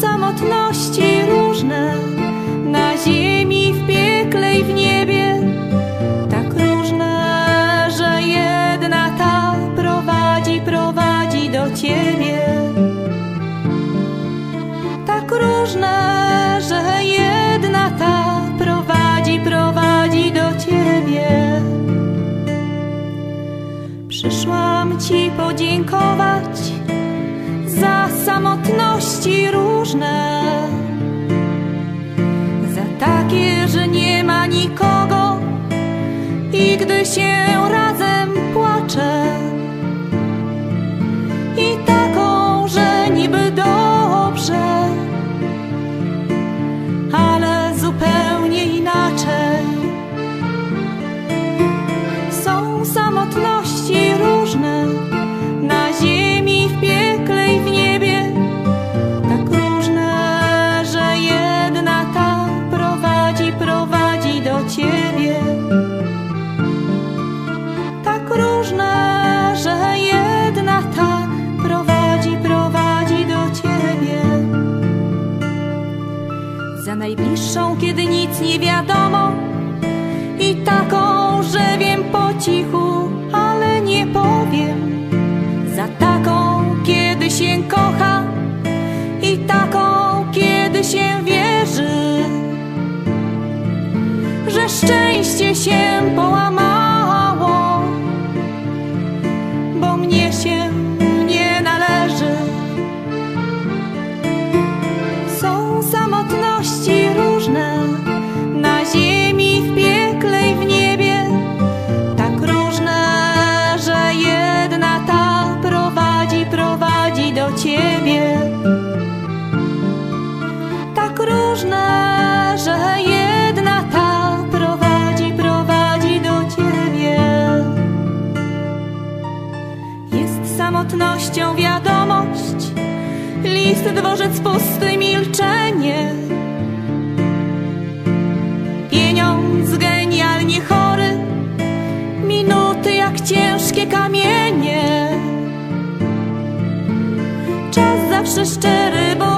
samotności różne na ziemi, w piekle i w niebie. Tak różne, że jedna ta prowadzi, prowadzi do ciebie. Tak różne, że jedna ta prowadzi, prowadzi do ciebie. Przyszłam ci podziękować za samotności różne, za takie, że nie ma nikogo i gdy się razem płacze, i taką, że niby dobrze, ale zupełnie inaczej. Są samotności Za najbliższą, kiedy nic nie wiadomo. I taką, że wiem po cichu, ale nie powiem. Za taką, kiedy się kocha. I taką, kiedy się wierzy, że szczęście się połamało, Samotnością wiadomość, list, dworzec pusty, milczenie. Pieniądz genialnie chory, minuty jak ciężkie kamienie. Czas zawsze szczery, bo